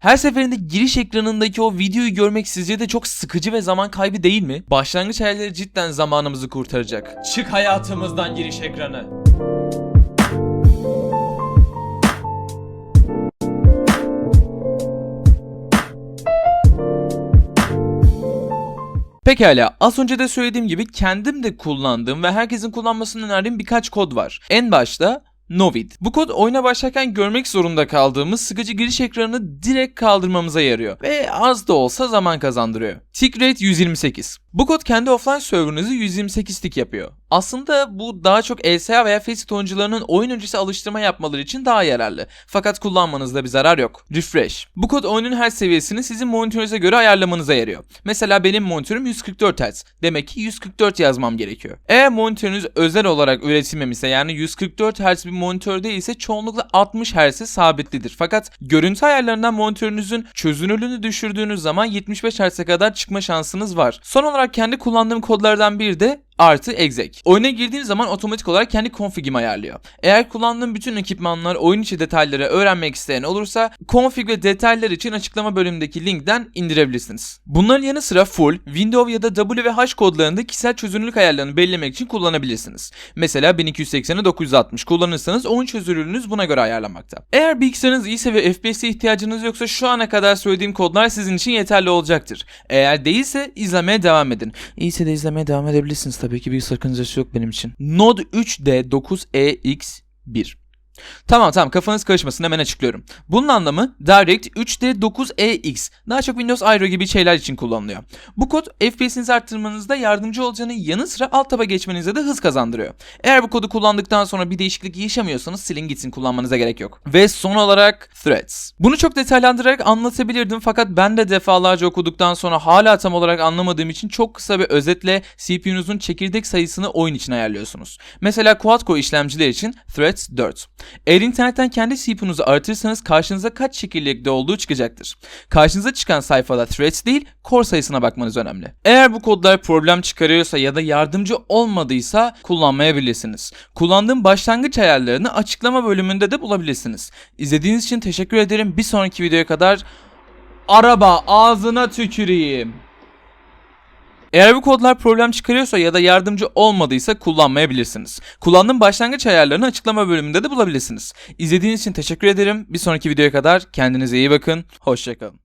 Her seferinde giriş ekranındaki o videoyu görmek sizce de çok sıkıcı ve zaman kaybı değil mi? Başlangıç hayalleri cidden zamanımızı kurtaracak. Çık hayatımızdan giriş ekranı. Pekala az önce de söylediğim gibi kendim de kullandığım ve herkesin kullanmasını önerdiğim birkaç kod var. En başta Novid. Bu kod oyuna başlarken görmek zorunda kaldığımız sıkıcı giriş ekranını direkt kaldırmamıza yarıyor ve az da olsa zaman kazandırıyor. Tick rate 128. Bu kod kendi offline serverınızı 128 tick yapıyor. Aslında bu daha çok LSA veya Faceit oyuncularının oyun öncesi alıştırma yapmaları için daha yararlı. Fakat kullanmanızda bir zarar yok. Refresh. Bu kod oyunun her seviyesini sizin monitörünüze göre ayarlamanıza yarıyor. Mesela benim monitörüm 144 Hz. Demek ki 144 yazmam gerekiyor. Eğer monitörünüz özel olarak üretilmemişse yani 144 Hz bir monitör değilse çoğunlukla 60 Hz'e sabitlidir. Fakat görüntü ayarlarından monitörünüzün çözünürlüğünü düşürdüğünüz zaman 75 Hz'e kadar çıkma şansınız var. Son olarak kendi kullandığım kodlardan biri de artı exec. Oyuna girdiğim zaman otomatik olarak kendi config'imi ayarlıyor. Eğer kullandığım bütün ekipmanlar oyun içi detayları öğrenmek isteyen olursa config ve detaylar için açıklama bölümündeki linkten indirebilirsiniz. Bunların yanı sıra full, Windows ya da W ve H kodlarında kişisel çözünürlük ayarlarını belirlemek için kullanabilirsiniz. Mesela 1280'e 960 kullanırsanız oyun çözünürlüğünüz buna göre ayarlanmakta. Eğer bilgisayarınız iyiyse ve FPS'e ihtiyacınız yoksa şu ana kadar söylediğim kodlar sizin için yeterli olacaktır. Eğer değilse izlemeye devam edin. İyiyse de izlemeye devam edebilirsiniz tabii ki bir sakıncası yok benim için. Node 3D 9EX1 Tamam tamam kafanız karışmasın hemen açıklıyorum. Bunun anlamı Direct 3D 9EX daha çok Windows Aero gibi şeyler için kullanılıyor. Bu kod FPS'inizi arttırmanızda yardımcı olacağının yanı sıra alt taba geçmenize de hız kazandırıyor. Eğer bu kodu kullandıktan sonra bir değişiklik yaşamıyorsanız silin gitsin kullanmanıza gerek yok. Ve son olarak Threads. Bunu çok detaylandırarak anlatabilirdim fakat ben de defalarca okuduktan sonra hala tam olarak anlamadığım için çok kısa bir özetle CPU'nuzun çekirdek sayısını oyun için ayarlıyorsunuz. Mesela quad-core işlemciler için Threads 4. Eğer internetten kendi CPU'nuzu artırırsanız karşınıza kaç çekirdekte olduğu çıkacaktır. Karşınıza çıkan sayfada threads değil core sayısına bakmanız önemli. Eğer bu kodlar problem çıkarıyorsa ya da yardımcı olmadıysa kullanmayabilirsiniz. Kullandığım başlangıç ayarlarını açıklama bölümünde de bulabilirsiniz. İzlediğiniz için teşekkür ederim. Bir sonraki videoya kadar araba ağzına tüküreyim. Eğer bu kodlar problem çıkarıyorsa ya da yardımcı olmadıysa kullanmayabilirsiniz. Kullandığım başlangıç ayarlarını açıklama bölümünde de bulabilirsiniz. İzlediğiniz için teşekkür ederim. Bir sonraki videoya kadar kendinize iyi bakın. Hoşçakalın.